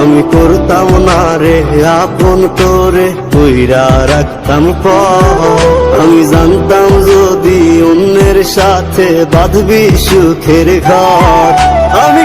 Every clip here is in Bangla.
আমি করতাম না রে, আপন করে কইরা রাখতাম প আমি জানতাম যদি অন্যের সাথে বাঁধবি সুখের ঘর। আমি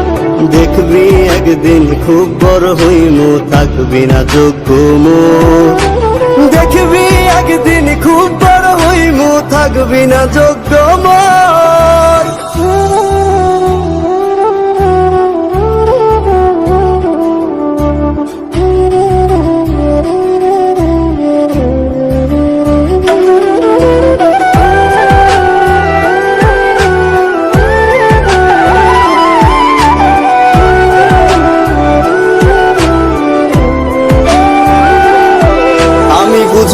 দেখবি একদিন খুব বড় হইমু, থাকবি না যোগ্য মো দেখবি একদিন খুব বড় হইমু, থাকবি না যোগ্য মোর।